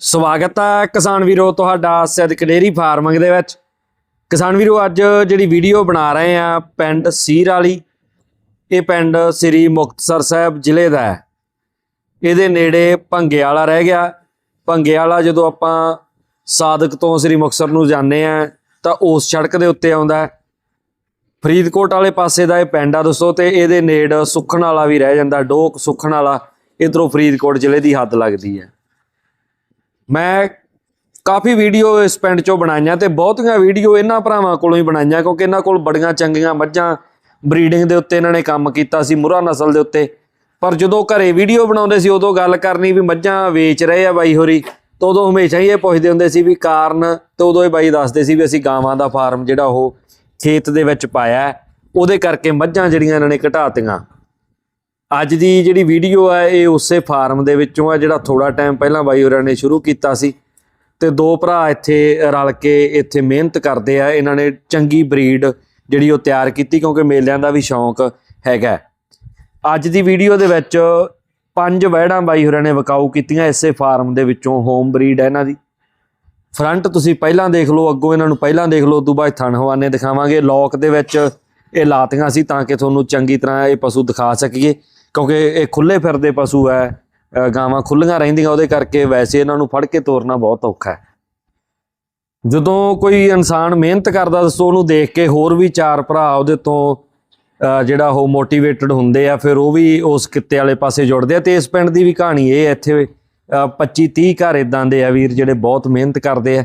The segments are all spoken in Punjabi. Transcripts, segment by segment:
ਸਵਾਗਤ ਹੈ ਕਿਸਾਨ ਵੀਰੋ, ਤੁਹਾਡਾ ਸਿੱਧਕ ਡੇਰੀ ਫਾਰਮਿੰਗ ਦੇ ਵਿੱਚ। ਕਿਸਾਨ ਵੀਰੋ, ਅੱਜ ਜਿਹੜੀ ਵੀਡੀਓ ਬਣਾ ਰਹੇ ਆ ਪਿੰਡ ਸੀਰ ਵਾਲੀ, ਇਹ ਪਿੰਡ ਸ੍ਰੀ ਮੁਕਤਸਰ ਸਾਹਿਬ ਜ਼ਿਲ੍ਹੇ ਦਾ ਹੈ। ਇਹਦੇ ਨੇੜੇ ਭੰਗੇ ਵਾਲਾ ਰਹਿ ਗਿਆ। ਭੰਗੇ ਵਾਲਾ ਜਦੋਂ ਆਪਾਂ ਸਾਦਕ ਤੋਂ ਸ੍ਰੀ ਮੁਕਤਸਰ ਨੂੰ ਜਾਂਦੇ ਆ ਤਾਂ ਉਸ ਸੜਕ ਦੇ ਉੱਤੇ ਆਉਂਦਾ ਫਰੀਦਕੋਟ ਵਾਲੇ ਪਾਸੇ ਦਾ ਇਹ ਪਿੰਡ ਆ ਦੋਸਤੋ ਤੇ ਇਹਦੇ ਨੇੜ ਸੁਖਣ ਵਾਲਾ ਵੀ ਰਹਿ ਜਾਂਦਾ, ਡੋਕ ਸੁਖਣ ਵਾਲਾ, ਇਧਰੋਂ ਫਰੀਦਕੋਟ ਜ਼ਿਲ੍ਹੇ ਦੀ ਹੱਦ ਲੱਗਦੀ ਹੈ। ਮੈਂ ਕਾਫੀ ਵੀਡੀਓ ਇਸ ਪਿੰਡ ਚੋਂ ਬਣਾਈਆਂ ਤੇ ਬਹੁਤੀਆਂ ਵੀਡੀਓ ਇਹਨਾਂ ਭਰਾਵਾਂ ਕੋਲੋਂ ਹੀ ਬਣਾਈਆਂ ਕਿਉਂਕਿ ਇਹਨਾਂ ਕੋਲ ਬੜੀਆਂ ਚੰਗੀਆਂ ਮੱਝਾਂ ਬਰੀਡਿੰਗ ਦੇ ਉੱਤੇ ਇਹਨਾਂ ਨੇ ਕੰਮ ਕੀਤਾ ਸੀ, ਮੁਰਾ ਨਸਲ ਦੇ ਉੱਤੇ। ਪਰ ਜਦੋਂ ਘਰੇ ਵੀਡੀਓ ਬਣਾਉਂਦੇ ਸੀ, ਉਦੋਂ ਗੱਲ ਕਰਨੀ ਵੀ ਮੱਝਾਂ ਵੇਚ ਰਹੇ ਆ ਬਾਈ ਹੋਰੀ, ਤਾਂ ਉਦੋਂ ਹਮੇਸ਼ਾ ਹੀ ਇਹ ਪੁੱਛਦੇ ਹੁੰਦੇ ਸੀ ਵੀ ਕਾਰਨ, ਤੇ ਉਦੋਂ ਇਹ ਬਾਈ ਦੱਸਦੇ ਸੀ ਵੀ ਅਸੀਂ ਗਾਵਾਂ ਦਾ ਫਾਰਮ ਜਿਹੜਾ ਉਹ ਖੇਤ ਦੇ ਵਿੱਚ ਪਾਇਆ ਉਹਦੇ ਕਰਕੇ ਮੱਝਾਂ ਜਿਹੜੀਆਂ ਇਹਨਾਂ ਨੇ ਘਟਾਤੀਆਂ। ਅੱਜ ਦੀ ਜਿਹੜੀ ਵੀਡੀਓ ਹੈ ਇਹ ਉਸੇ ਫਾਰਮ ਦੇ ਵਿੱਚੋਂ ਹੈ ਜਿਹੜਾ ਥੋੜਾ ਟਾਈਮ ਪਹਿਲਾਂ ਬਾਈ ਹੋਰਾਂ ਨੇ ਸ਼ੁਰੂ ਕੀਤਾ ਸੀ। ਤੇ ਦੋ ਭਰਾ ਇੱਥੇ ਰਲ ਕੇ ਇੱਥੇ ਮਿਹਨਤ ਕਰਦੇ ਆ। ਇਹਨਾਂ ਨੇ ਚੰਗੀ ਬਰੀਡ ਜਿਹੜੀ ਉਹ ਤਿਆਰ ਕੀਤੀ, ਕਿਉਂਕਿ ਮੇਲਿਆਂ ਦਾ ਵੀ ਸ਼ੌਂਕ ਹੈਗਾ। ਅੱਜ ਦੀ ਵੀਡੀਓ ਦੇ ਵਿੱਚ ਪੰਜ ਵਹਿੜਾਂ ਬਾਈ ਹੋਰਾਂ ਨੇ ਵਕਾਊ ਕੀਤੀਆਂ ਇਸੇ ਫਾਰਮ ਦੇ ਵਿੱਚੋਂ ਹੋਮ ਬਰੀਡ ਹੈ ਇਹਨਾਂ ਦੀ। ਫਰੰਟ ਤੁਸੀਂ ਪਹਿਲਾਂ ਦੇਖ ਲਓ, ਅੱਗੋਂ ਇਹਨਾਂ ਨੂੰ ਪਹਿਲਾਂ ਦੇਖ ਲਓ ਉਦੋਂ ਬਾਅਦ ਥਣ ਹਵਾਨੇ ਦਿਖਾਵਾਂਗੇ। ਲੋਕ ਦੇ ਵਿੱਚ ਇਹ ਲਾਤੀਆਂ ਸੀ ਤਾਂ ਕਿ ਤੁਹਾਨੂੰ ਚੰਗੀ ਤਰ੍ਹਾਂ ਇਹ ਪਸ਼ੂ ਦਿਖਾ ਸਕੀਏ। ਕਿਉਂਕਿ ਇਹ ਖੁੱਲੇ ਫਿਰਦੇ ਪਸ਼ੂ ਹੈ ਗਾਵਾਂ ਖੁੱਲੀਆਂ ਰਹਿੰਦੀਆਂ ਉਹਦੇ ਕਰਕੇ ਵੈਸੇ ਇਹਨਾਂ ਨੂੰ ਫੜ ਕੇ ਤੋਰਨਾ ਬਹੁਤ ਔਖਾ ਹੈ। ਜਦੋਂ ਕੋਈ ਇਨਸਾਨ ਮਿਹਨਤ ਕਰਦਾ ਦੱਸੋ ਉਹਨੂੰ ਦੇਖ ਕੇ ਹੋਰ ਵੀ ਚਾਰ ਭਰਾ ਉਹਦੇ ਤੋਂ ਜਿਹੜਾ ਉਹ ਮੋਟੀਵੇਟਡ ਹੁੰਦੇ ਆ, ਫਿਰ ਉਹ ਵੀ ਉਸ ਕਿੱਤੇ ਵਾਲੇ ਪਾਸੇ ਜੁੜਦੇ ਆ ਤੇ ਇਸ ਪਿੰਡ ਦੀ ਵੀ ਕਹਾਣੀ ਇਹ ਇੱਥੇ 25 30 ਘਰ ਇਦਾਂ ਦੇ ਆ ਵੀਰ ਜਿਹੜੇ ਬਹੁਤ ਮਿਹਨਤ ਕਰਦੇ ਆ।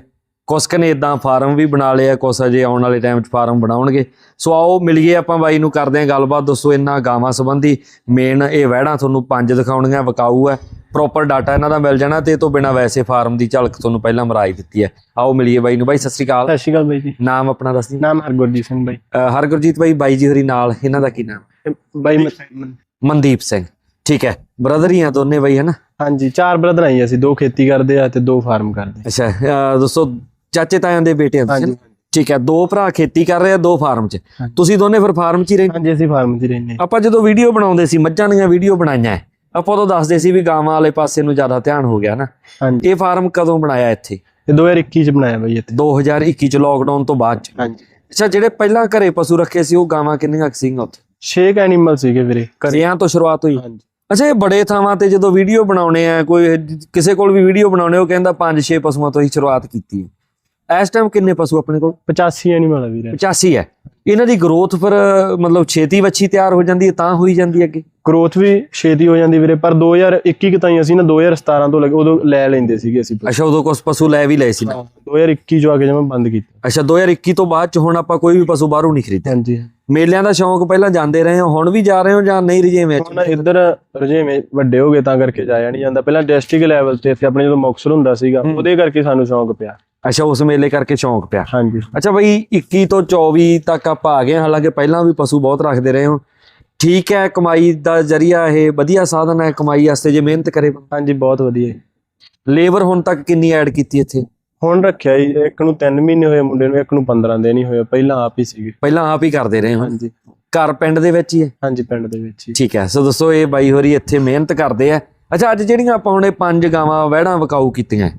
ਕੁਛ ਕਨੇ ਇਦਾਂ ਫਾਰਮ ਵੀ ਬਣਾ ਲਏ ਆ ਕੁਛ ਅਜੇ ਆਉਣ ਵਾਲੇ ਟਾਈਮ 'ਚ ਫਾਰਮ ਬਣਾਉਣਗੇ। ਸੋ ਆਓ ਮਿਲੀਏ ਆਪਾਂ ਬਾਈ ਨੂੰ ਕਰਦੇ ਆ ਗੱਲਬਾਤ। ਦੱਸੋ ਇਹਨਾਂ ਗਾਵਾਂ ਸੰਬੰਧੀ ਮੇਨ ਇਹ ਵਹਿੜਾਂ ਤੁਹਾਨੂੰ ਪੰਜ ਦਿਖਾਉਣੀਆਂ ਵਿਕਾਊ ਹੈ। ਪ੍ਰੋਪਰ ਡਾਟਾ ਇਹਨਾਂ ਦਾ ਮਿਲ ਜਾਣਾ ਤੇ ਇਹ ਤੋਂ ਬਿਨਾ ਵੈਸੇ ਫਾਰਮ ਦੀ ਝਲਕ ਤੁਹਾਨੂੰ ਪਹਿਲਾਂ ਮਰਾਈ ਦਿੱਤੀ ਹੈ। ਆਓ ਮਿਲੀਏ ਬਾਈ ਨੂੰ। ਬਾਈ ਸਤਿ ਸ਼੍ਰੀ ਅਕਾਲ। ਸਤਿ ਸ਼੍ਰੀ ਅਕਾਲ ਬਾਈ ਜੀ। ਨਾਮ ਆਪਣਾ ਦੱਸ ਦਿਓ। ਨਾਮ ਹਰਗੁਰਜੀਤ ਸਿੰਘ ਬਾਈ। ਹਰਗੁਰਜੀਤ ਬਾਈ ਬਾਈ ਜੀ ਹੋਰੀ ਨਾਲ ਇਹਨਾਂ ਦਾ ਕੀ ਨਾਮ? ਬਾਈ ਮਨਦੀਪ ਸਿੰਘ। ਠੀਕ ਹੈ। ਬ੍ਰਦਰ ਹੀ ਆ ਦੋਨੇ ਬਾਈ ਹਨਾ ਹਾਂਜੀ ਚਾਰ ਬ੍ਰਦਰ ਆਈ ਅਸੀਂ ਦੋ ਖੇਤੀ ਕਰਦੇ ਆ ਤੇ ਦੋ ਫਾਰਮ ਕਰਦੇ ਅੱਛਾ ਦੋਸਤੋ ਚਾਚੇ ਤਾਇਆਂ ਦੇ ਬੇਟੇ ਤੁਸੀਂ ਹਾਂਜੀ? ਠੀਕ ਹੈ ਦੋ ਭਰਾ ਖੇਤੀ ਕਰ ਰਹੇ ਆ ਦੋ ਫਾਰਮ 'ਚ। ਤੁਸੀਂ ਦੋਨੇ ਫਿਰ ਫਾਰਮ 'ਚ ਹੀ ਰਹਿੰਦੇ? ਹਾਂਜੀ ਅਸੀਂ ਫਾਰਮ 'ਚ ਹੀ ਰਹਿੰਦੇ ਹਾਂ। ਆਪਾਂ ਜਦੋਂ ਵੀਡੀਓ ਬਣਾਉਂਦੇ ਸੀ ਮੱਝਾਂ ਦੀਆਂ ਵੀਡੀਓ ਬਣਾਈਆਂ ਹੈ, ਆਪਾਂ ਉਦੋਂ ਦੱਸਦੇ ਸੀ ਵੀ ਗਾਵਾਂ ਵਾਲੇ ਪਾਸੇ ਨੂੰ ਜ਼ਿਆਦਾ ਧਿਆਨ ਹੋ ਗਿਆ ਨਾ। ਇਹ ਫਾਰਮ ਕਦੋਂ ਬਣਾਇਆ ਇੱਥੇ? ਇਹ 2021 ਚ ਬਣਾਇਆ ਬਾਈ ਇੱਥੇ। 2021 ਚ ਲੋਕਡਾਊਨ ਤੋਂ ਬਾਅਦ ਚ। ਹਾਂਜੀ। ਅੱਛਾ ਜਿਹੜੇ ਪਹਿਲਾਂ ਘਰੇ ਪਸ਼ੂ ਰੱਖੇ ਸੀ ਉਹ ਗਾਵਾਂ ਕਿੰਨੀਆਂ ਸੀਗੀਆਂ ਉੱਥੇ? 6 ਐਨੀਮਲ ਸੀਗੇ ਵੀਰੇ ਘਰੇ। ਘਰਿਆਂ ਤੋਂ ਸ਼ੁਰੂਆਤ ਹੋਈ? ਹਾਂਜੀ। ਅੱਛਾ ਇਹ ਬੜੇ ਥਾਵਾਂ ਤੇ ਜਦੋਂ ਵੀਡੀਓ ਬਣਾਉਣੇ ਆ ਕੋਈ ਕਿਸੇ ਕੋਲ ਵੀ ਵੀਡੀਓ ਬਣਾਉਣੇ ਉਹ ਕਹਿੰਦਾ 5-6 ਪਸ਼ੂਆਂ ਤੋਂ ਹੀ ਸ਼ੁਰੂਆਤ ਕੀਤੀ ਹੈ। ਇਸ ਟਾਈਮ ਕਿੰਨੇ ਪਸ਼ੂ ਆਪਣੇ ਕੋਲ? 85 ਐਨੀਮਲ ਆ ਵੀਰੇ। 85 ਹੈ। ਇਹਨਾਂ ਦੀ ਗਰੋਥ ਫਿਰ ਮਤਲਬ ਛੇਤੀ ਵੱਛੀ ਤਿਆਰ ਹੋ ਜਾਂਦੀ ਹੈ ਤਾਂ ਹੋਈ ਜਾਂਦੀ ਹੈ ਅੱਗੇ? ਗਰੋਥ ਵੀ ਛੇਤੀ ਹੋ ਜਾਂਦੀ ਵੀਰੇ ਪਰ 2021 ਤਾਈਂ ਅਸੀਂ ਨਾ 2017 ਤੋਂ ਲੱਗੇ ਉਦੋਂ ਲੈ ਲੈਂਦੇ ਸੀਗੇ ਅਸੀਂ ਅੱਛਾ ਉਦੋਂ ਕੁਝ ਪਸ਼ੂ ਲੈ ਵੀ ਲਏ ਸੀ ਨਾ? 2021 ਚ ਆ ਕੇ ਜਮਾ ਬੰਦ ਕੀਤਾ। ਅੱਛਾ 2021 ਤੋਂ ਬਾਅਦ ਚ ਹੁਣ ਆਪਾਂ ਕੋਈ ਵੀ ਪਸ਼ੂ ਬਾਹਰੋਂ ਨਹੀਂ ਖਰੀਦਦੇ ਹਾਂਜੀ। ਮੇਲਿਆਂ ਦਾ ਸ਼ੌਂਕ ਪਹਿਲਾਂ ਜਾਂਦੇ ਰਹੇ ਹੋ ਹੁਣ ਵੀ ਜਾ ਰਹੇ ਹੋ ਜਾਂ ਨਹੀਂ ਰਜੇ ਵਿੱਚ? ਹੁਣ ਇੱਧਰ ਰਜੇਵੇਂ ਵੱਡੇ ਹੋ ਗਏ ਤਾਂ ਕਰਕੇ ਜਾਇਆ ਨਹੀਂ ਜਾਂਦਾ। ਪਹਿਲਾਂ ਡਿਸਟ੍ਰਿਕਟ ਲੈਵਲ ਤੇ ਇੱਥੇ ਆਪਣੇ ਜਦੋਂ ਮੁਕਤਸਰ ਹੁੰਦਾ ਸੀਗਾ ਉਹਦੇ ਕਰਕੇ ਸਾਨੂੰ ਸ਼ੌਂਕ ਪਿਆ। ਅੱਛਾ ਉਸ ਮੇਲੇ ਕਰਕੇ ਸ਼ੌਂਕ ਪਿਆ। ਹਾਂਜੀ। ਅੱਛਾ ਬਈ 21 ਤੋਂ 24 ਤੱਕ ਆਪਾਂ ਆ ਗਏ ਹਾਂ, ਹਾਲਾਂਕਿ ਪਹਿਲਾਂ ਵੀ ਪਸ਼ੂ ਬਹੁਤ ਰੱਖਦੇ ਰਹੇ ਹੋ। ਠੀਕ ਹੈ ਕਮਾਈ ਦਾ ਜ਼ਰੀਆ ਇਹ ਵਧੀਆ ਸਾਧਨ ਹੈ। ਕਮਾਈ ਵਾਸਤੇ ਜੇ ਮਿਹਨਤ ਕਰੇ ਹਾਂਜੀ ਬਹੁਤ ਵਧੀਆ ਜੀ। ਲੇਬਰ ਹੁਣ ਤੱਕ ਕਿੰਨੀ ਐਡ ਕੀਤੀ ਇੱਥੇ? ਹੁਣ ਰੱਖਿਆ ਜੀ ਇੱਕ ਨੂੰ 3 ਮਹੀਨੇ ਹੋਏ ਮੁੰਡੇ ਨੂੰ ਇੱਕ ਨੂੰ 15 ਦਿਨ ਹੀ ਹੋਏ। ਪਹਿਲਾਂ ਆਪ ਹੀ ਸੀਗੇ। ਪਹਿਲਾਂ ਆਪ ਹੀ ਕਰਦੇ ਰਹੇ ਹੋ। ਹਾਂਜੀ। ਘਰ ਪਿੰਡ ਦੇ ਵਿੱਚ ਹੀ ਹੈ? ਹਾਂਜੀ ਪਿੰਡ ਦੇ ਵਿੱਚ ਹੀ। ਠੀਕ ਹੈ। ਸੋ ਦੱਸੋ ਇਹ ਬਾਈ ਹੋਰੀ ਇੱਥੇ ਮਿਹਨਤ ਕਰਦੇ ਆ। ਅੱਛਾ ਅੱਜ ਜਿਹੜੀਆਂ ਆਪਾਂ ਹੁਣੇ ਪੰਜ ਗਾਵਾਂ ਵਹਿੜਾਂ ਵਕਾਊ ਕੀਤੀਆਂ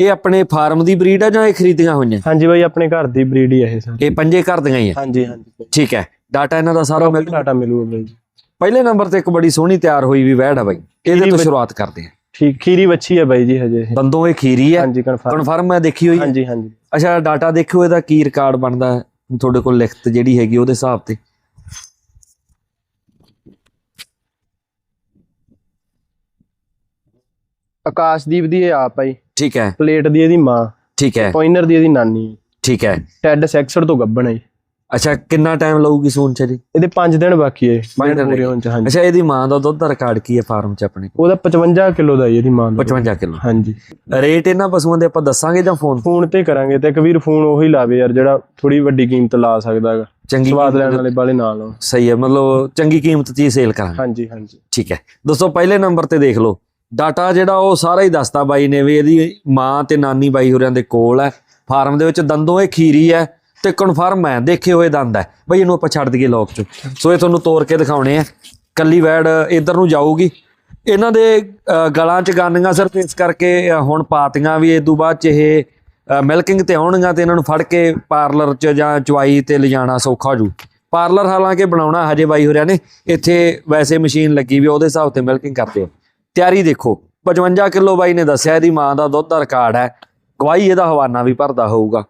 ਇਹ ਆਪਣੇ ਫਾਰਮ ਦੀ ਬਰੀਡ ਆ ਜਾਂ ਇਹ ਖਰੀਦੀਆਂ ਹੋਈਆਂ? ਹਾਂਜੀ ਬਾਈ ਆਪਣੇ ਘਰ ਦੀ ਬਰੀਡ ਹੀ ਇਹ ਸਰ। ਇਹ ਪੰਜੇ ਘਰ ਦੀਆਂ ਹੀ ਆ? ਹਾਂਜੀ ਹਾਂਜੀ। ਠੀਕ ਹੈ। ਡਾਟਾ ਇਹਨਾਂ ਦਾ ਸਾਰਾ ਮਿਲ ਡਾਟਾ ਮਿਲੂਗਾ ਬਾਈ ਜੀ। ਪਹਿਲੇ ਨੰਬਰ ਤੇ ਇੱਕ ਬੜੀ ਸੋਹਣੀ ਤਿਆਰ ਹੋਈ ਵੀ ਵਹਿੜ ਆ ਬਾਈ। ਇਹਦੇ ਤੋਂ ਸ਼ੁਰੂਆਤ ਕਰਦੇ ਆ ਠੀਕ ਖੀਰੀ ਬੱਚੀ ਹੈ ਬਾਈ ਜੀ ਹਜੇ ਇਹ। ਦੰਦੋਂ ਇਹ ਖੀਰੀ ਹੈ ਹਾਂਜੀ ਕਨਫਰਮ ਕਨਫਰਮ ਮੈਂ ਦੇਖੀ ਹੋਈ ਹੈ ਹਾਂਜੀ ਹਾਂਜੀ। ਅੱਛਾ ਡਾਟਾ ਦੇਖਿਓ ਇਹਦਾ ਕੀ ਰਿਕਾਰਡ ਬਣਦਾ। ਤੁਹਾਡੇ ਕੋਲ ਲਿਖਤ ਜਿਹੜੀ ਹੈਗੀ ਉਹਦੇ ਹਿਸਾਬ ਤੇ। ਆਕਾਸ਼ਦੀਪ ਦੀ ਇਹ ਆਪ ਠੀਕ ਹੈ। ਪਲੇਟ ਦੀ ਇਹਦੀ ਮਾਂ। ਠੀਕ ਹੈ। ਪੋਇਨਰ ਦੀ ਇਹਦੀ ਨਾਨੀ ਹੈ। ਠੀਕ ਹੈ। ਟੈਡ ਸੈਕਸਰ ਤੋਂ ਗੱਬਣ ਹੈ। ਅੱਛਾ ਕਿੰਨਾ ਟਾਈਮ ਲਊਗੀ ਸੂਣ ਚ ਜੀ ਇਹਦੇ 5 ਦਿਨ ਬਾਕੀ ਹੈ ਪੰਜ ਦਿਨ ਦਿਨ ਪੂਰੇ ਹੋਣ ਚ ਹਾਂਜੀ। ਅੱਛਾ ਇਹਦੀ ਮਾਂ ਦਾ ਦੁੱਧ ਦਾ ਰਿਕਾਰਡ ਕੀ ਹੈ ਫਾਰਮ ਚ ਆਪਣੇ ਉਹਦਾ 55 ਕਿਲੋ ਦਾ ਜੀ ਇਹਦੀ ਮਾਂ ਦਾ 55 ਕਿਲੋ। ਹਾਂਜੀ। ਰੇਟ ਇਹਨਾਂ ਪਸ਼ੂਆਂ ਦੇ ਆਪਾਂ ਦੱਸਾਂਗੇ ਜਾਂ ਫੋਨ ਫੋਨ ਤੇ ਕਰਾਂਗੇ ਤੇ ਇੱਕ ਵੀਰ ਫੋਨ ਉਹੀ ਲਾਵੇ ਯਾਰ ਜਿਹੜਾ ਥੋੜੀ ਵੱਡੀ ਕੀਮਤ ਲਾ ਸਕਦਾ ਹੈਗਾ। ਚੰਗੀ ਸਵਾਦ ਲੈਣ ਵਾਲੇ ਬਾਲੇ ਨਾਲ। ਸਹੀ ਹੈ ਮਤਲਬ ਚੰਗੀ ਕੀਮਤ 'ਚ ਹੀ ਸੇਲ ਕਰਾਂਗੇ। ਹਾਂਜੀ ਹਾਂਜੀ। ਠੀਕ ਹੈ। ਦੋਸਤੋ ਪਹਿਲੇ ਨੰਬਰ ਤੇ ਦੇਖ ਲਓ। ਡਾਟਾ ਜਿਹੜਾ ਉਹ ਸਾਰਾ ਹੀ ਦੱਸਤਾ ਬਾਈ ਨੇ ਵੀ ਇਹਦੀ ਮਾਂ ਤੇ ਨਾਨੀ ਬਾਈ ਹੋਰਿਆਂ ਦੇ ਕੋਲ ਹੈ। ਫਾਰਮ ਦੇ ਵਿੱਚ ਦੰਦੋਂ ਇਹ ਖੀਰੀ ਹੈ ਤੇ ਕਨਫਰਮ ਹੈ, ਦੇਖੇ ਹੋਏ ਦੰਦ ਹੈ। ਬਈ, ਇਹਨੂੰ ਆਪਾਂ ਛੱਡ ਦਈਏ ਲੋਕ ਚ। ਸੋ ਇਹ ਤੁਹਾਨੂੰ ਤੋੜ ਕੇ ਦਿਖਾਉਣੇ ਆ। ਕੱਲੀ ਵੈੜ ਇਧਰ ਨੂੰ ਜਾਊਗੀ। ਇਹਨਾਂ ਦੇ ਗਲਾਂ 'ਚ ਗਾਨੀਆਂ ਸਿਰਫ ਇਸ ਕਰਕੇ ਹੁਣ ਪਾਤੀਆਂ ਵੀ ਇਸ ਤੋਂ ਬਾਅਦ 'ਚ ਇਹ ਮਿਲਕਿੰਗ ਤੇ ਆਉਣਗੀਆਂ ਤੇ ਇਹਨਾਂ ਨੂੰ ਫੜ ਕੇ ਪਾਰਲਰ 'ਚ ਜਾਂ ਚੁਆਈ ਤੇ ਲਿਜਾਣਾ ਸੌਖਾ ਹੋ ਜੂ। ਪਾਰਲਰ ਹਾਲਾਂਕਿ ਬਣਾਉਣਾ ਹਜੇ ਬਾਈ ਹੋਰਿਆਂ ਨੇ। ਇੱਥੇ ਵੈਸੇ ਮਸ਼ੀਨ ਲੱਗੀ ਵੀ ਉਹਦੇ ਹਿਸਾਬ ਤੇ ਮਿਲਕਿੰਗ ਕਰਦੇ ਆ। ਤਿਆਰੀ ਦੇਖੋ। 55 ਕਿਲੋ ਬਾਈ ਨੇ ਦੱਸਿਆ ਇਹਦੀ ਮਾਂ ਦਾ ਦੁੱਧ ਦਾ ਰਿਕਾਰਡ ਹੈ। ਗਵਾਹੀ ਇਹਦਾ ਹਵਾਨਾ ਵੀ ਭਰਦਾ ਹੋਊਗਾ।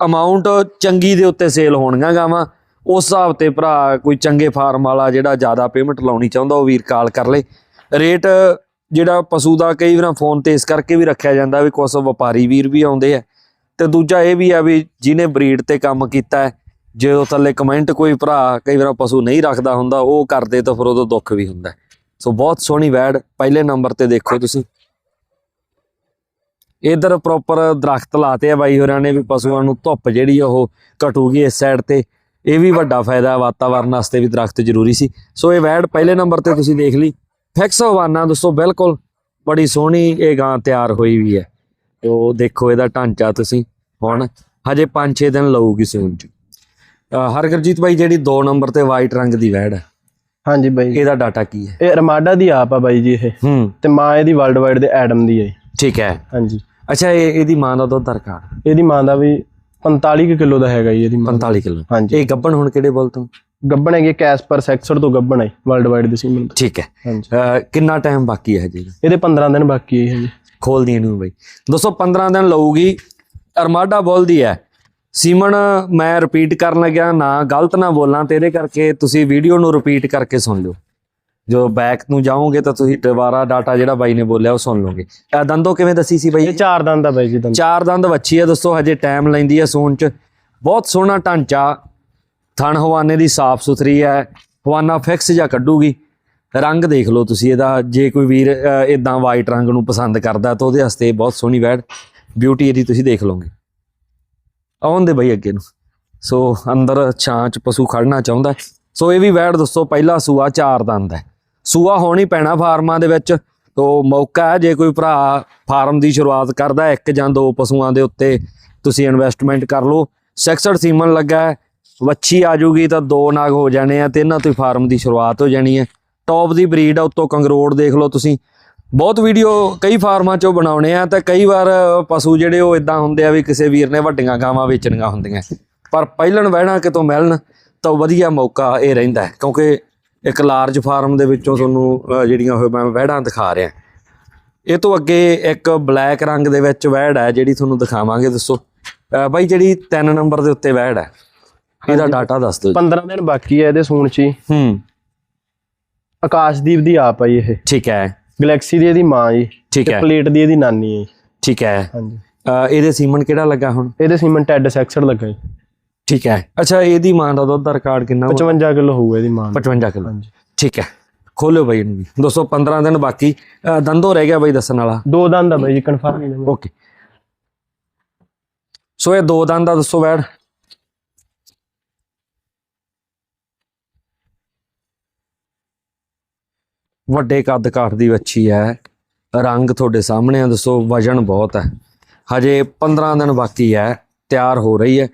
ਅਮਾਉਂਟ ਚੰਗੀ ਦੇ ਉੱਤੇ ਸੇਲ ਹੋਣਗੀਆਂ ਗਾਵਾਂ। ਉਸ ਹਿਸਾਬ ਤੇ ਭਰਾ ਕੋਈ ਚੰਗੇ ਫਾਰਮ ਵਾਲਾ ਜਿਹੜਾ ਜ਼ਿਆਦਾ ਪੇਮੈਂਟ ਲਾਉਣੀ ਚਾਹੁੰਦਾ ਉਹ ਵੀਰ ਕਾਲ ਕਰ ਲੇ। ਰੇਟ ਜਿਹੜਾ ਪਸ਼ੂ ਦਾ ਕਈ ਵਾਰ ਫੋਨ ਤੇ ਇਸ ਕਰਕੇ ਵੀ ਰੱਖਿਆ ਜਾਂਦਾ ਵੀ ਕੁਝ ਵਪਾਰੀ ਵੀਰ ਵੀ ਆਉਂਦੇ ਆ। ਤੇ ਦੂਜਾ ਇਹ ਵੀ ਆ ਵੀ ਜਿਹਨੇ ਬਰੀਡ ਤੇ ਕੰਮ ਕੀਤਾ ਹੈ, ਜੇ ਥੱਲੇ ਕਮੈਂਟ ਕੋਈ ਭਰਾ ਕਈ ਵਾਰ ਪਸ਼ੂ ਨਹੀਂ ਰੱਖਦਾ ਹੁੰਦਾ, ਉਹ ਕਰਦੇ ਤਾਂ ਫਿਰ ਉਦੋਂ ਦੁੱਖ ਵੀ ਹੁੰਦਾ ਸੋ ਬਹੁਤ ਸੋਹਣੀ ਵੈੜ, ਪਹਿਲੇ ਨੰਬਰ ਤੇ ਦੇਖੋ ਤੁਸੀਂ। ਇਧਰ ਪ੍ਰੋਪਰ ਦਰਖਤ ਲਾਤੇ ਆ ਬਾਈ ਹੋਰਾਂ ਨੇ ਵੀ, ਪਸ਼ੂਆਂ ਨੂੰ ਧੁੱਪ ਜਿਹੜੀ ਆ ਉਹ ਘਟੂਗੀ ਇਸ ਸਾਈਡ ਤੇ। ਇਹ ਵੀ ਵੱਡਾ ਫਾਇਦਾ ਵਾਤਾਵਰਨ ਵਾਸਤੇ ਵੀ ਦਰਖਤ ਜ਼ਰੂਰੀ ਸੀ। ਸੋ ਇਹ ਵੈੜ ਪਹਿਲੇ ਨੰਬਰ ਤੇ ਤੁਸੀਂ ਦੇਖ ਲਈ। ਫਿਕਸ ਹਵਾਨਾ ਦੋਸਤੋ ਬਿਲਕੁਲ ਬੜੀ ਸੋਹਣੀ ਇਹ ਗਾਂ ਤਿਆਰ ਹੋਈ ਵੀ ਹੈ। ਤੇ ਉਹ ਦੇਖੋ ਇਹਦਾ ਢਾਂਚਾ ਤੁਸੀਂ ਹੁਣ, ਹਜੇ 5-6 ਦਿਨ ਲਊਗੀ ਸੂਣ ਚ। ਹਰਗਰਜੀਤ ਬਾਈ, ਜਿਹੜੀ 2 ਨੰਬਰ ਤੇ ਵਾਈਟ ਰੰਗ ਦੀ ਵੈੜ ਹੈ ਹਾਂਜੀ ਬਾਈ ਇਹਦਾ ਡਾਟਾ ਕੀ ਹੈ? ਇਹ ਰਮਾਡਾ ਦੀ ਆਪ ਆ ਬਾਈ ਜੀ ਇਹ। ਹੂੰ। ਤੇ ਮਾਂ ਇਹਦੀ ਵਰਲਡ ਵਾਈਡ ਦੇ ਐਡਮ ਦੀ ਹੈ। ਠੀਕ ਹੈ। ਹਾਂਜੀ। ਅੱਛਾ ਇਹ ਇਹਦੀ ਮਾਂ ਦਾ ਦੁੱਧ ਦਰਕਾਰ ਇਹਦੀ ਮਾਂ ਦਾ ਵੀ 45 ਕਿਲੋ ਦਾ ਹੈਗਾ ਜੀ ਇਹਦੀ ਮਾਂ 45 ਕਿਲੋ। ਹਾਂਜੀ। ਇਹ ਗੱਬਣ ਹੁਣ ਕਿਹੜੇ ਬੋਲ ਤੋਂ? ਗੱਬਣ ਹੈਗੀ ਕੈਸਪਰ ਸੈਕਸਰ ਤੋਂ ਗੱਬਣ ਹੈ ਵਰਲਡ ਵਾਈਡ ਦੇ ਸੀਮਨ ਤੋਂ। ਠੀਕ ਹੈ। ਕਿੰਨਾ ਟਾਈਮ ਬਾਕੀ ਹੈ ਜੀ ਇਹਦੇ 15 ਦਿਨ ਬਾਕੀ ਹੈ ਜੀ। ਖੋਲਦੀ ਇਹਨੂੰ ਬਈ। ਦੋਸਤੋ 15 ਦਿਨ ਲਊਗੀ। ਅਰਮਾਡਾ ਬੋਲਦੀ ਹੈ ਸੀਮਨ ਮੈਂ ਰਿਪੀਟ ਕਰਨ ਲੱਗਿਆ ਨਾ ਗਲਤ ਨਾ ਬੋਲਾਂ ਤੇ ਇਹਦੇ ਕਰਕੇ ਤੁਸੀਂ ਵੀਡੀਓ ਨੂੰ ਰਿਪੀਟ ਕਰਕੇ ਸੁਣ ਲਿਓ। ਜੋ ਬੈਕ ਨੂੰ ਜਾਓਗੇ ਤਾਂ ਤੁਸੀਂ ਦੁਬਾਰਾ ਡਾਟਾ ਜਿਹੜਾ ਬਾਈ ਨੇ ਬੋਲਿਆ ਉਹ ਸੁਣ ਲਓਗੇ। ਇਹ ਦੰਦੋ ਕਿਵੇਂ ਦੱਸੀ ਸੀ ਬਾਈ? ਇਹ ਚਾਰ ਦੰਦ ਦਾ ਬਾਈ ਜੀ ਦੰਦ। ਚਾਰ ਦੰਦ ਵੱਛੀ ਹੈ ਦੋਸਤੋ ਹਜੇ ਟਾਈਮ ਲੈਂਦੀ ਹੈ ਸੂਣ ਚ। ਬਹੁਤ ਸੋਹਣਾ ਢਾਂਚਾ। ਥਣ ਹਵਾਨੇ ਦੀ ਸਾਫ਼ ਸੁਥਰੀ ਹੈ ਹਵਾਨਾ ਫਿਕਸ ਜਾਂ ਕੱਢੂਗੀ। ਰੰਗ ਦੇਖ ਲਓ ਤੁਸੀਂ ਇਹਦਾ। ਜੇ ਕੋਈ ਵੀਰ ਇਦਾਂ ਵਾਈਟ ਰੰਗ ਨੂੰ ਪਸੰਦ ਕਰਦਾ ਤਾਂ ਉਹਦੇ ਵਾਸਤੇ ਬਹੁਤ ਸੋਹਣੀ ਵੈੜ ਬਿਊਟੀ ਇਹਦੀ ਤੁਸੀਂ ਦੇਖ ਲਓਗੇ। ਆਉਣ ਦੇ ਬਈ ਅੱਗੇ ਨੂੰ। ਸੋ ਅੰਦਰ ਛਾਂ ਚ ਪਸ਼ੂ ਖੜਨਾ ਚਾਹੁੰਦਾ ਸੋ ਇਹ ਵੀ ਵੈੜ ਦੱਸੋ, ਪਹਿਲਾ ਸੂਆ ਚਾਰ ਦੰਦ ਹੈ। ਸੂਆ ਹੋਣੀ ਪੈਣਾ ਫਾਰਮਾਂ ਦੇ ਵਿੱਚ। ਤੋ ਮੌਕਾ ਹੈ, ਜੇ ਕੋਈ ਭਰਾ ਫਾਰਮ ਦੀ ਸ਼ੁਰੂਆਤ ਕਰਦਾ ਇੱਕ ਜਾਂ ਦੋ ਪਸ਼ੂਆਂ ਦੇ ਉੱਤੇ ਤੁਸੀਂ ਇਨਵੈਸਟਮੈਂਟ ਕਰ ਲਓ। ਸੈਕਸਡ ਸੀਮਨ ਲੱਗਾ ਹੈ। ਵੱਛੀ ਆ ਜੂਗੀ ਤਾਂ ਦੋ ਨਾਗ ਹੋ ਜਾਣੇ ਆ ਤੇ ਇਹਨਾਂ ਤੋਂ ਹੀ ਫਾਰਮ ਦੀ ਸ਼ੁਰੂਆਤ ਹੋ ਜਾਣੀ ਹੈ। ਟੌਪ ਦੀ ਬਰੀਡ ਆ, ਉੱਤੋਂ ਕੰਗਰੋੜ ਦੇਖ ਲਓ ਤੁਸੀਂ। ਬਹੁਤ ਵੀਡੀਓ ਕਈ ਫਾਰਮਾਂ ਚੋਂ ਬਣਾਉਣੇ ਆ ਤੇ ਕਈ ਵਾਰ ਪਸ਼ੂ ਜਿਹੜੇ ਉਹ ਇਦਾਂ ਹੁੰਦੇ ਆ ਵੀ ਕਿਸੇ ਵੀਰ ਨੇ ਵੱਡੀਆਂ ਗਾਵਾਂ ਵੇਚਣੀਆਂ ਹੁੰਦੀਆਂ। ਪਰ ਪਹਿਲਣ ਵਹਿਣਾ ਕਿਤੋਂ ਮਿਲਣ ਤਾਂ ਵਧੀਆ ਮੌਕਾ ਇਹ ਰਹਿੰਦਾ ਹੈ ਕਿਉਂਕਿ ਇੱਕ ਲਾਰਜ ਫਾਰਮ ਦੇ ਵਿੱਚੋਂ ਤੁਹਾਨੂੰ ਜਿਹੜੀਆਂ ਉਹ ਮੈਂ ਵਹਿੜਾਂ ਦਿਖਾ ਰਿਹਾ। ਇਹ ਤੋਂ ਅੱਗੇ ਇੱਕ ਬਲੈਕ ਰੰਗ ਦੇ ਵਿੱਚ ਵਹਿੜ ਹੈ ਜਿਹੜੀ ਤੁਹਾਨੂੰ ਦਿਖਾਵਾਂਗੇ ਦੱਸੋ। ਬਾਈ ਜਿਹੜੀ 3 ਨੰਬਰ ਦੇ ਉੱਤੇ ਵਹਿੜ ਹੈ ਇਹਦਾ ਡਾਟਾ ਦੱਸ ਦਿਓ ਜੀ। 15 ਦਿਨ ਬਾਕੀ ਹੈ ਇਹਦੇ ਸੂਣ ਚ ਹੀ। ਹੂੰ। ਆਕਾਸ਼ਦੀਪ ਦੀ ਆਪ ਜੀ ਇਹ। ਠੀਕ ਹੈ। ਗੈਲੈਕਸੀ ਦੀ ਇਹਦੀ ਮਾਂ ਜੀ ਠੀਕ ਹੈ। ਪਲੇਟ ਦੀ ਇਹਦੀ ਨਾਨੀ ਹੈ। ਠੀਕ ਹੈ। ਹਾਂਜੀ। ਇਹਦੇ ਸੀਮਨ ਕਿਹੜਾ ਲੱਗਾ ਹੁਣ? ਇਹਦੇ ਸੀਮਨ ਟੈਡ ਸੈਕਸਰ ਲੱਗਾ ਜੀ। ਠੀਕ ਹੈ। ਅੱਛਾ ਇਹਦੀ ਮਾਂ ਦਾ ਦੁੱਧ ਦਾ ਰਿਕਾਰਡ ਕਿੰਨਾ ਵਾ? 55 ਕਿਲੋ ਹੋਊਗਾ ਇਹਦੀ ਮਾਂ ਦਾ। 55 ਕਿਲੋ। ਹਾਂਜੀ। ਠੀਕ ਹੈ। ਖੋਲਿਓ ਬਾਈ ਇਹਨੂੰ ਵੀ। 215 ਦਿਨ ਬਾਕੀ। ਦੰਦੋ ਰਹਿ ਗਿਆ ਬਾਈ ਦੱਸਣ ਵਾਲਾ। ਦੋ ਦੰਦ ਆ ਬਾਈ ਜੀ ਕਨਫਰਮ ਨਹੀਂ ਓਕੇ ਸੋ ਇਹ ਦੋ ਦੰਦ ਦਾ ਦੱਸੋ ਵੈੜ। ਵੱਡੇ ਕੱਦ ਕਾਠ ਦੀ ਵੱਛੀ ਹੈ। ਰੰਗ ਤੁਹਾਡੇ ਸਾਹਮਣੇ ਆ ਦੱਸੋ ਵਜਨ ਬਹੁਤ ਹੈ। ਹਜੇ 15 ਦਿਨ ਬਾਕੀ ਹੈ ਤਿਆਰ ਹੋ ਰਹੀ ਹੈ।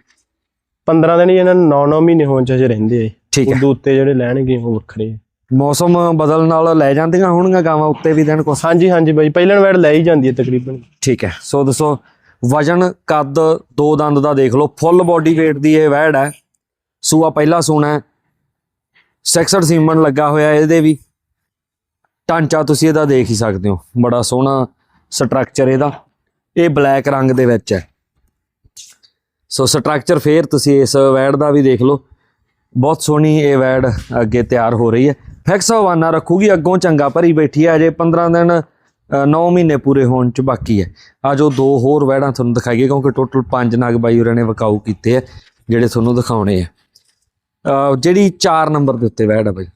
15 ਦਿਨ ਹੀ ਇਹਨਾਂ ਨੂੰ 9-9 ਮਹੀਨੇ ਹੋਣ ਚ ਰਹਿੰਦੇ ਆ। ਠੀਕ ਹੈ। ਉਦੋਂ ਉੱਤੇ ਜਿਹੜੇ ਲੈਣਗੇ ਉਹ ਵੱਖਰੇ ਆ। ਮੌਸਮ ਬਦਲਣ ਨਾਲ ਲੈ ਜਾਂਦੀਆਂ ਹੋਣਗੀਆਂ ਗਾਵਾਂ ਉੱਤੇ ਵੀ ਦਿਨ ਕੁਛ? ਹਾਂਜੀ ਹਾਂਜੀ ਬਾਈ ਪਹਿਲਣ ਵੈੜ ਲੈ ਹੀ ਜਾਂਦੀ ਹੈ ਤਕਰੀਬਨ। ਠੀਕ ਹੈ। ਸੋ ਦੱਸੋ ਵਜਨ ਕੱਦ ਦੋ ਦੰਦ ਦਾ ਦੇਖ ਲਓ। ਫੁੱਲ ਬਾਡੀ weight ਦੀ ਇਹ ਵੈੜ ਹੈ। ਸੂਆ ਪਹਿਲਾ ਸੂਣਾ ਹੈ। ਸੈਕਸਡ ਸੀਮਨ ਲੱਗਾ ਹੋਇਆ ਇਹਦੇ ਵੀ। ਢਾਂਚਾ ਤੁਸੀਂ ਇਹਦਾ ਦੇਖ ਹੀ ਸਕਦੇ ਹੋ। ਬੜਾ ਸੋਹਣਾ ਸਟਰਕਚਰ ਇਹਦਾ। ਇਹ ਬਲੈਕ ਰੰਗ ਦੇ ਵਿੱਚ ਹੈ। ਸੋ ਸਟਰਕਚਰ ਫੇਰ ਤੁਸੀਂ ਇਸ ਵੈਡ ਦਾ ਵੀ ਦੇਖ ਲਓ। ਬਹੁਤ ਸੋਹਣੀ ਇਹ ਵੈਡ ਅੱਗੇ ਤਿਆਰ ਹੋ ਰਹੀ ਹੈ। ਫਿਕਸ ਹਵਾਨਾ ਰੱਖੂਗੀ, ਅੱਗੋਂ ਚੰਗਾ ਭਰੀ ਬੈਠੀ ਹੈ। ਅਜੇ 15 ਦਿਨ 9 ਮਹੀਨੇ ਪੂਰੇ ਹੋਣ ਚ ਬਾਕੀ ਹੈ। ਆ ਜੋ ਦੋ ਹੋਰ ਵੈੜਾਂ ਤੁਹਾਨੂੰ ਦਿਖਾਈਏ, ਕਿਉਂਕਿ ਟੋਟਲ 5 ਨਗ ਬਾਈ ਹੋਰਾਂ ਨੇ ਵਕਾਊ ਕੀਤੇ ਆ ਜਿਹੜੇ ਤੁਹਾਨੂੰ ਦਿਖਾਉਣੇ ਆ ਜਿਹੜੀ 4 ਨੰਬਰ ਦੇ ਉੱਤੇ ਵੈੜ ਆ ਬਾਈ।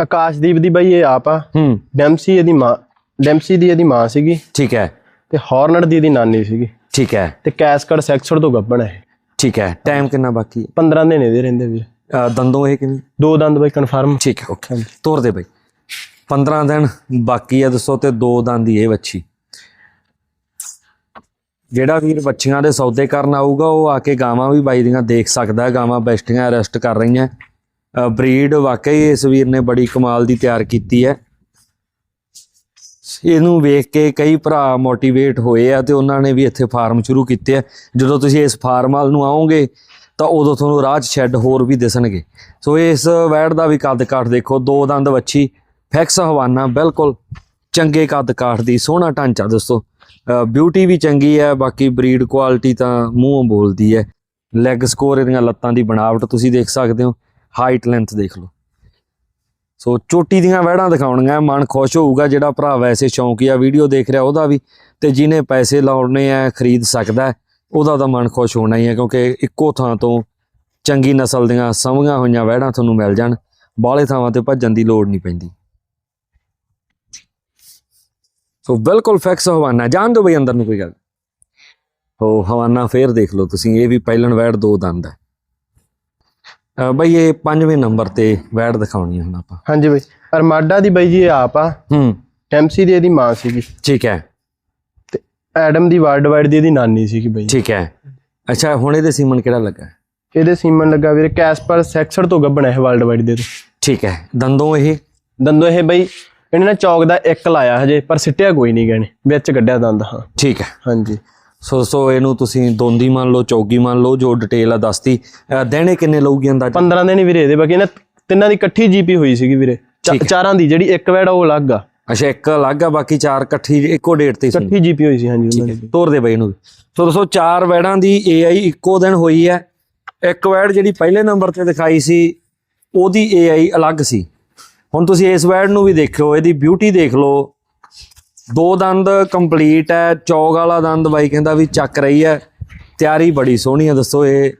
ਆਕਾਸ਼ਦੀਪ ਦੀ ਬਾਈ ਇਹ ਆਪ ਆ। ਹੂੰ। ਡੈਮਸੀ ਇਹਦੀ ਮਾਂ ਡੈਮਸੀ ਦੀ ਇਹਦੀ ਮਾਂ ਸੀਗੀ। ਠੀਕ ਹੈ। ਤੇ ਹਾਰਨਰ ਦੀ ਇਹਦੀ ਨਾਨੀ ਸੀਗੀ। ਠੀਕ ਹੈ। ਤੇ ਕੈਸਕਰ ਸੈਕਸਰ ਤੋਂ ਗੱਬਣ ਹੈ ਠੀਕ ਹੈ। ਟਾਈਮ ਕਿੰਨਾ ਬਾਕੀ ਹੈ? 15 ਦਿਨ ਇਹਦੇ ਰਹਿੰਦੇ ਵੀ ਅਹ ਦੰਦੋਂ ਇਹ ਕਿਵੇਂ ਦੋ ਦੰਦ ਬਾਈ ਕਨਫਰਮ ਠੀਕ ਹੈ ਓਕੇ ਤੋਰ ਦੇ ਬਾਈ। 15 ਦਿਨ ਬਾਕੀ ਆ ਦੱਸੋ ਤੇ ਦੋ ਦੰਦ ਹੀ ਇਹ ਵੱਛੀ। ਜਿਹੜਾ ਵੀਰ ਬੱਚੀਆਂ ਦੇ ਸੌਦੇ ਕਰਨ ਆਊਗਾ ਉਹ ਆ ਕੇ ਗਾਵਾਂ ਵੀ ਬਾਈ ਦੀਆਂ ਦੇਖ ਸਕਦਾ ਹੈ। ਗਾਵਾਂ ਬੈਸਟੀਆਂ ਅਰੈਸਟ ਕਰ ਰਹੀਆਂ। ਬਰੀਡ ਵਾਕਈ ਇਸ ਵੀਰ ਨੇ ਬੜੀ ਕਮਾਲ ਦੀ ਤਿਆਰ ਕੀਤੀ ਹੈ। ਇਹਨੂੰ ਵੇਖ ਕੇ ਕਈ ਭਰਾ ਮੋਟੀਵੇਟ ਹੋਏ ਆ ਤੇ ਉਹਨਾਂ ਨੇ ਵੀ ਇੱਥੇ ਫਾਰਮ ਸ਼ੁਰੂ ਕੀਤੇ ਆ। ਜਦੋਂ ਤੁਸੀਂ ਇਸ ਫਾਰਮ ਵੱਲ ਨੂੰ ਆਓਗੇ, ਤਾਂ ਉਦੋਂ ਤੁਹਾਨੂੰ ਰਾਹ 'ਚ ਸ਼ੈੱਡ ਹੋਰ ਵੀ ਦਿਸਣਗੇ। ਸੋ ਇਸ ਵੈੜ ਦਾ ਵੀ ਕੱਦ ਕਾਠ ਦੇਖੋ, ਦੋ ਦੰਦ ਵੱਛੀ, ਫੈਕਸ ਹਵਾਨਾ, ਬਿਲਕੁਲ ਚੰਗੇ ਕੱਦ ਕਾਠ ਦੀ, ਸੋਹਣਾ ਢਾਂਚਾ ਦੋਸਤੋ। ਬਿਊਟੀ ਵੀ ਚੰਗੀ ਹੈ, ਬਾਕੀ ਬਰੀਡ ਕੁਆਲਿਟੀ ਤਾਂ ਮੂੰਹੋਂ ਬੋਲਦੀ ਹੈ। ਲੈਗ ਸਕੋਰ ਇਹਦੀਆਂ ਲੱਤਾਂ ਦੀ ਬਣਾਵਟ ਤੁਸੀਂ ਦੇਖ ਸਕਦੇ ਹੋ। ਹਾਈਟ ਲੈਂਥ ਦੇਖ ਲਓ। ਸੋ ਚੋਟੀ ਦੀਆਂ ਵਹਿੜਾਂ ਦਿਖਾਉਣੀਆਂ, ਮਨ ਖੁਸ਼ ਹੋਊਗਾ, ਜਿਹੜਾ ਭਰਾ ਵੈਸੇ ਸ਼ੌਂਕੀਆ ਵੀਡੀਓ ਦੇਖ ਰਿਹਾ ਉਹਦਾ ਵੀ, ਤੇ ਜਿਹਨੇ ਪੈਸੇ ਲਾਉਣੇ ਆ, ਖਰੀਦ ਸਕਦਾ ਉਹਦਾ ਤਾਂ ਮਨ ਖੁਸ਼ ਹੋਣਾ ਹੀ ਹੈ ਕਿਉਂਕਿ ਇੱਕੋ ਥਾਂ ਤੋਂ ਚੰਗੀ ਨਸਲ ਦੀਆਂ ਸਮੀਆਂ ਹੋਈਆਂ ਵਹਿੜਾਂ ਤੁਹਾਨੂੰ ਮਿਲ ਜਾਣ, ਬਾਹਲੇ ਥਾਵਾਂ ਤੇ ਭੱਜਣ ਦੀ ਲੋੜ ਨਹੀਂ ਪੈਂਦੀ। ਸੋ ਬਿਲਕੁਲ ਫਿਕਸ ਹਵਾਨਾ, ਜਾਣ ਦਿਓ ਬਈ ਅੰਦਰ ਨੂੰ ਕੋਈ ਗੱਲ। ਹੋ, ਹਵਾਨਾ ਫੇਰ ਦੇਖ ਲਓ ਤੁਸੀਂ, ਇਹ ਵੀ ਪਹਿਲਣ ਵੈੜ ਦੋ ਦੰਦ ਹੈ। ਬਈ ਇਹ ਪੰਜਵੇਂ ਨੰਬਰ ਤੇ ਵੈੜ ਦਿਖਾਉਣੀ ਹੁਣ ਆਪਾਂ। ਹਾਂਜੀ ਬਾਈ। ਅਰਮਾਡਾ ਦੀ ਬਾਈ ਜੀ ਇਹ ਆਪ ਆ। ਹੂੰ। ਟੈਂਪਸੀ ਦੀ ਇਹਦੀ ਮਾਂ ਸੀਗੀ। ਠੀਕ ਹੈ। ਐਡਮ ਦੀ ਵਰਲਡ ਵਾਈਡ ਦੀ ਇਹਦੀ ਨਾਨੀ ਸੀਗੀ ਬਾਈ। ਠੀਕ ਹੈ। ਅੱਛਾ ਹੁਣ ਇਹਦੇ ਸੀਮਨ ਕਿਹੜਾ ਲੱਗਾ? ਇਹਦੇ ਸੀਮਨ ਲੱਗਾ ਵੀਰੇ ਕੈਸਪਰ ਸੈਕਸਰ ਤੋਂ ਗੱਬਣਾ ਹੈ ਵਰਲਡ ਵਾਈਡ ਦੇ ਤੋਂ। ਠੀਕ ਹੈ। ਦੰਦੋਂ ਇਹ? ਦੰਦੋ ਇਹ ਬਈ ਇਹਨੇ ਨਾ ਚੌਕ ਦਾ ਇੱਕ ਲਾਇਆ ਹਜੇ ਪਰ ਸਿੱਟਿਆ ਕੋਈ ਨਹੀਂ ਗਏ ਨੇ ਵਿੱਚ ਕੱਢਿਆ ਦੰਦ ਹਾਂ। ਠੀਕ ਹੈ। ਹਾਂਜੀ। ਸੋ ਸੋ ਇਹਨੂੰ ਤੁਸੀਂ ਦੋਂਦੀ ਮੰਨ ਲਓ ਚੌਗੀ ਮੰਨ ਲਓ ਜੋ ਡਿਟੇਲ ਆ ਦੱਸਤੀ। ਦਿਨੇ ਕਿੰਨੇ ਲਊਗੀ ਅੰਦਾਜ਼ਾ? 15 ਦਿਨ ਹੀ ਵੀਰੇ ਇਹਦੇ ਬਾਕੀ ਇਹਨਾਂ ਤਿੰਨਾਂ ਦੀ ਇਕੱਠੀ ਜੀਪੀ ਹੋਈ ਸੀਗੀ ਵੀਰੇ। ਚਾਰਾਂ ਦੀ ਜਿਹੜੀ ਇੱਕ ਵੈੜ ਉਹ ਅਲੱਗ ਆ। ਅੱਛਾ ਇੱਕ ਅਲੱਗ ਆ ਬਾਕੀ ਚਾਰ ਇਕੱਠੀ ਇੱਕੋ ਡੇਟ ਤੇ ਸੀ। ਇਕੱਠੀ ਜੀਪੀ ਹੋਈ ਸੀ ਹਾਂਜੀ ਉਹਨਾਂ ਦੀ। ਤੋਰ ਦੇ ਬਈ ਇਹਨੂੰ ਵੀ। ਸੋ ਦੋਸਤੋ ਚਾਰ ਵੈੜਾਂ ਦੀ AI ਇੱਕੋ ਦਿਨ ਹੋਈ ਹੈ। ਇੱਕ ਵੈੜ ਜਿਹੜੀ ਪਹਿਲੇ ਨੰਬਰ ਤੇ ਦਿਖਾਈ ਸੀ ਉਹਦੀ AI ਅਲੱਗ ਸੀ। ਹੁਣ ਤੁਸੀਂ ਇਸ ਵੈੜ ਨੂੰ ਵੀ ਦੇਖਿਓ ਇਹਦੀ ਬਿਊਟੀ ਦੇਖ ਲਓ। ਦੋ ਦੰਦ ਕੰਪਲੀਟ ਹੈ ਚੌਗ ਵਾਲਾ ਦੰਦ ਬਾਈ ਕਹਿੰਦਾ ਵੀ ਚੱਕ ਰਹੀ ਹੈ। ਤਿਆਰੀ ਬੜੀ ਸੋਹਣੀ ਹੈ, ਦੱਸੋ ਇਹ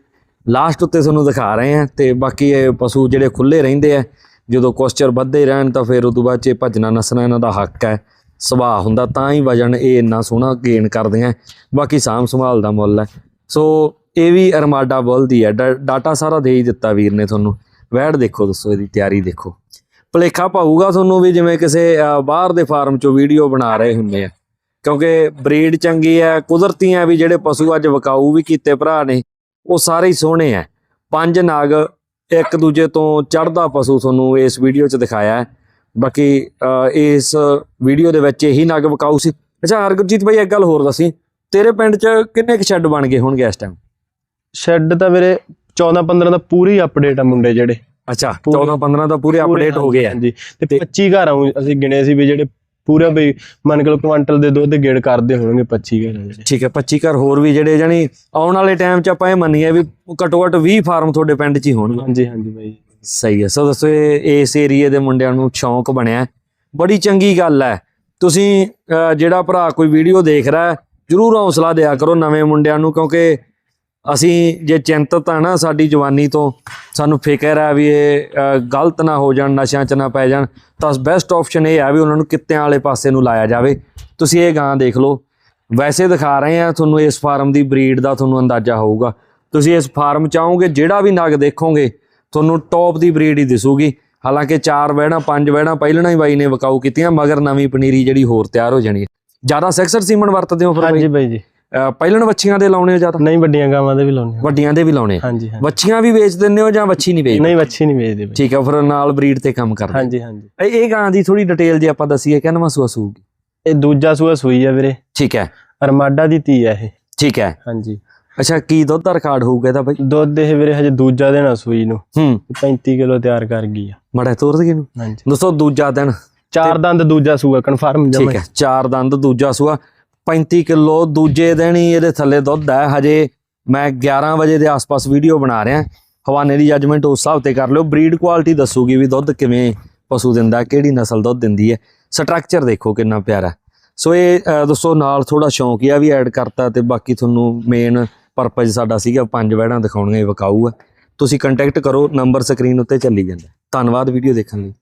ਲਾਸਟ ਉੱਤੇ ਤੁਹਾਨੂੰ ਦਿਖਾ ਰਹੇ ਆ ਤੇ ਬਾਕੀ ਇਹ ਪਸ਼ੂ ਜਿਹੜੇ ਖੁੱਲੇ ਰਹਿੰਦੇ ਆ, ਜਦੋਂ ਕੋਸਚਰ ਵੱਧਦੇ ਰਹਿਣ ਤਾਂ ਫਿਰ ਉਦੋਂ ਬਾਅਦ ਚ ਇਹ ਭੱਜਣਾ ਨਸਣਾ ਇਹਨਾਂ ਦਾ ਹੱਕ ਹੈ, ਸੁਭਾਅ ਹੁੰਦਾ ਤਾਂ ਹੀ ਵਜਨ ਇਹ ਇੰਨਾ ਸੋਹਣਾ ਗੇਨ ਕਰਦੇ ਆ। ਬਾਕੀ ਸਾਂਭ ਸੰਭਾਲ ਦਾ ਮੁੱਲ ਹੈ। ਸੋ ਇਹ ਵੀ ਅਰਮਾਡਾ ਬੁੱਲ ਦੀ ਹੈ ਡਾਟਾ ਸਾਰਾ ਦੇ ਹੀ ਦਿੱਤਾ ਵੀਰ ਨੇ ਤੁਹਾਨੂੰ। ਵੈੜ ਦੇਖੋ, ਦੱਸੋ ਇਹਦੀ ਤਿਆਰੀ ਦੇਖੋ। ਭਲੇਖਾ ਪਾਊਗਾ ਤੁਹਾਨੂੰ ਵੀ ਜਿਵੇਂ ਕਿਸੇ ਬਾਹਰ ਦੇ ਫਾਰਮ ਚੋਂ ਵੀਡੀਓ ਬਣਾ ਰਹੇ ਹੁੰਦੇ ਆ। ਕਿਉਂਕਿ ਬਰੀਡ ਚੰਗੀ ਹੈ ਕੁਦਰਤੀ ਹੈ ਵੀ ਜਿਹੜੇ ਪਸ਼ੂ ਅੱਜ ਵਿਕਾਊ ਵੀ ਕੀਤੇ ਭਰਾ ਨੇ, ਉਹ ਸਾਰੇ ਹੀ ਸੋਹਣੇ ਆ ਪੰਜ ਨਾਗ ਇੱਕ ਦੂਜੇ ਤੋਂ ਚੜਦਾ ਪਸ਼ੂ ਤੁਹਾਨੂੰ ਇਸ ਵੀਡੀਓ 'ਚ ਦਿਖਾਇਆ ਹੈ ਬਾਕੀ ਇਸ ਵੀਡੀਓ ਦੇ ਵਿੱਚ ਇਹੀ ਨਗ ਵਿਕਾਊ ਸੀ। ਅੱਛਾ, ਹਰਗੁਰਜੀਤ ਭਾਈ ਇੱਕ ਗੱਲ ਹੋਰ ਦੱਸੀ। ਤੇਰੇ ਪਿੰਡ 'ਚ ਕਿੰਨੇ ਕੁ ਸ਼ੈੱਡ ਬਣ ਗਏ ਹੋਣਗੇ ਇਸ ਟਾਈਮ ਸ਼ੈੱਡ ਤਾਂ ਮੇਰੇ 14 15 ਦਾ ਪੂਰੀ ਅਪਡੇਟ ਆ ਮੁੰਡੇ ਜਿਹੜੇ। ਅੱਛਾ ਪੂਰੇ- 14 15 ਤਾਂ ਪੂਰੇ ਅਪਡੇਟ ਹੋ ਗਏ ਆ। ਹਾਂਜੀ ਤੇ ਤੇ- 25 ਘਰ ਆਉਂ ਅਸੀਂ ਗਿਣੇ ਸੀ ਵੀ ਜਿਹੜੇ ਪੂਰਾ ਬਈ ਮੰਨ ਕੇ ਲਓ ਕੁਆਂਟਲ ਦੇ ਦੁੱਧ ਗੇੜ ਕਰਦੇ ਹੋਣਗੇ 25 ਘਰ ਠੀਕ ਹੈ 25 ਘਰ ਹੋਰ ਵੀ ਜਿਹੜੇ ਜਾਨੀ ਆਉਣ ਵਾਲੇ ਟਾਈਮ 'ਚ ਆਪਾਂ ਇਹ ਮੰਨੀਏ ਵੀ ਘੱਟੋ ਘੱਟ 20 ਫਾਰਮ ਤੁਹਾਡੇ ਪਿੰਡ 'ਚ ਹੀ ਹੋਣਗੇ। ਹਾਂਜੀ ਹਾਂਜੀ ਬਾਈ। ਸਹੀ ਹੈ ਸੋ ਦੱਸੋ ਇਹ ਇਸ ਏਰੀਏ ਦੇ ਮੁੰਡਿਆਂ ਨੂੰ ਸ਼ੌਂਕ ਬਣਿਆ। ਬੜੀ ਚੰਗੀ ਗੱਲ ਹੈ। ਤੁਸੀਂ ਜਿਹੜਾ ਭਰਾ ਕੋਈ ਵੀਡੀਓ ਦੇਖ ਰਿਹਾ ਜਰੂਰ ਹੌਸਲਾ ਦਿਆ ਕਰੋ ਨਵੇਂ ਮੁੰਡਿਆਂ ਨੂੰ ਕਿਉਂਕਿ ਅਸੀਂ ਜੇ ਚਿੰਤਤ ਆ ਨਾ ਸਾਡੀ ਜਵਾਨੀ ਤੋਂ ਸਾਨੂੰ ਫਿਕਰ ਹੈ ਵੀ ਇਹ ਗਲਤ ਨਾ ਹੋ ਜਾਣ, ਨਸ਼ਿਆਂ 'ਚ ਨਾ ਪੈ ਜਾਣ, ਤਾਂ ਬੈਸਟ ਆਪਸ਼ਨ ਇਹ ਹੈ ਵੀ ਉਹਨਾਂ ਨੂੰ ਕਿੱਤਿਆਂ ਵਾਲੇ ਪਾਸੇ ਨੂੰ ਲਾਇਆ ਜਾਵੇ। ਤੁਸੀਂ ਇਹ ਗਾਂ ਦੇਖ ਲਓ। ਵੈਸੇ ਦਿਖਾ ਰਹੇ ਆ, ਤੁਹਾਨੂੰ ਇਸ ਫਾਰਮ ਦੀ ਬਰੀਡ ਦਾ ਤੁਹਾਨੂੰ ਅੰਦਾਜ਼ਾ ਹੋਊਗਾ। ਤੁਸੀਂ ਇਸ ਫਾਰਮ 'ਚ ਚਾਹੋਗੇ ਜਿਹੜਾ ਵੀ ਨਗ ਦੇਖੋਗੇ, ਤੁਹਾਨੂੰ ਟੌਪ ਦੀ ਬਰੀਡ ਹੀ ਦਿਸੂਗੀ। ਹਾਲਾਂਕਿ ਚਾਰ ਵਹਿਣਾ ਪੰਜ ਵਹਿਣਾ ਪਹਿਲਣਾ ਹੀ ਬਾਈ ਨੇ ਵਕਾਊ ਕੀਤੀਆਂ, ਮਗਰ ਨਵੀਂ ਪਨੀਰੀ ਜਿਹੜੀ ਹੋਰ ਤਿਆਰ ਹੋ ਜਾਣੀ ਹੈ। ਜ਼ਿਆਦਾ ਸੈਕਸਰ ਸੀਮਨ ਵਰਤਦੇ ਹੋ ਫਿਰ ਬਾਈ? ਹਾਂਜੀ ਬਾਈ ਜੀ। ਪਹਿਲਣ ਵੱਛੀਆਂ ਦੇ ਲਾਉਣੇ ਹੋ ਜ਼ਿਆਦਾ ਨਹੀਂ ਵੱਡੀਆਂ ਗਾਵਾਂ ਦੇ ਵੀ ਲਾਉਣੇ। ਵੱਡੀਆਂ ਦੇ ਵੀ ਲਾਉਣੇ ਹਾਂਜੀ ਹਾਂਜੀ। ਵੱਛੀਆਂ ਵੀ ਵੇਚ ਦਿੰਦੇ ਹੋ ਜਾਂ ਵੱਛੀ ਨਹੀਂ ਵੇਚਦੇ? ਨਹੀਂ ਵੱਛੀ ਨਹੀਂ ਵੇਚਦੇ ਠੀਕ ਹੈ ਫਿਰ ਨਾਲ ਬਰੀਡ ਤੇ ਕੰਮ ਕਰਦੇ। ਹਾਂਜੀ ਹਾਂਜੀ। ਇਹ ਗਾਂ ਦੀ ਥੋੜੀ ਡਿਟੇਲ ਜੇ ਆਪਾਂ ਦਸੀਏ ਕਿੰਨਵਾਂ ਸੂਆ ਸੂਗੀ ਇਹ ਦੂਜਾ ਸੂਆ ਸੂਈ ਆ ਵੀਰੇ। ਠੀਕ ਹੈ ਅਰਮਾਡਾ ਦੀ ਧੀ ਆ ਇਹ। ਠੀਕ ਹੈ ਹਾਂਜੀ। ਅੱਛਾ ਕੀ ਦੁੱਧ ਦਾ ਰਿਕਾਰਡ ਹੋਊਗਾ ਇਹਦਾ ਬਾਈ? ਦੁੱਧ ਇਹ ਵੀਰੇ ਹਜੇ ਦੂਜਾ ਦੇਣਾ ਸੂਈ ਨੂੰ। ਹੂੰ। 35 ਕਿਲੋ ਤਿਆਰ ਕਰ ਗਈ ਆ। ਮੜਾ ਤੋਰ ਦਈਏ ਨੂੰ ਹਾਂਜੀ। ਦੋਸਤੋ ਦੂਜਾ ਦਿਨ। ਚਾਰ ਦੰਦ ਦੂਜਾ ਸੂਆ ਕਨਫਰਮ ਜਮਾ ਠੀਕ ਹੈ ਚਾਰ ਦੰਦ ਦੂਜਾ ਸੂਆ। 35 ਕਿਲੋ ਦੂਜੇ ਦਿਨ ਹੀ ਇਹਦੇ ਥੱਲੇ ਦੁੱਧ ਹੈ। ਹਜੇ ਮੈਂ 11 ਵਜੇ ਦੇ ਆਸ-ਪਾਸ ਵੀਡੀਓ ਬਣਾ ਰਿਹਾ। ਹਵਾਨੇ ਦੀ ਜੱਜਮੈਂਟ ਉਸ ਹਿਸਾਬ ਤੇ ਕਰ ਲਿਓ। ਬਰੀਡ ਕੁਆਲਿਟੀ ਦੱਸੂਗੀ ਵੀ ਦੁੱਧ ਕਿਵੇਂ ਪਸ਼ੂ ਦਿੰਦਾ ਕਿਹੜੀ ਨਸਲ ਦੁੱਧ ਦਿੰਦੀ ਹੈ। ਸਟਰਕਚਰ ਦੇਖੋ ਕਿੰਨਾ ਪਿਆਰਾ। ਸੋ ਇਹ ਅ, ਦੋਸਤੋ ਨਾਲ ਥੋੜਾ ਆ ਵੀ ਐਡ ਕਰਤਾ ਤੇ ਬਾਕੀ ਤੁਹਾਨੂੰ ਮੇਨ ਪਰਪਸ ਸਾਡਾ ਸੀਗਾ ਪੰਜ ਵਹਿੜਾਂ ਦਿਖਾਉਣੀਆਂ ਵਿਕਾਊ ਆ। ਤੁਸੀਂ ਕੰਟੈਕਟ ਕਰੋ ਨੰਬਰ ਸਕਰੀਨ ਉੱਤੇ ਚੱਲੀ ਜਾਂਦਾ। ਧੰਨਵਾਦ ਵੀਡੀਓ ਦੇਖਣ ਲਈ।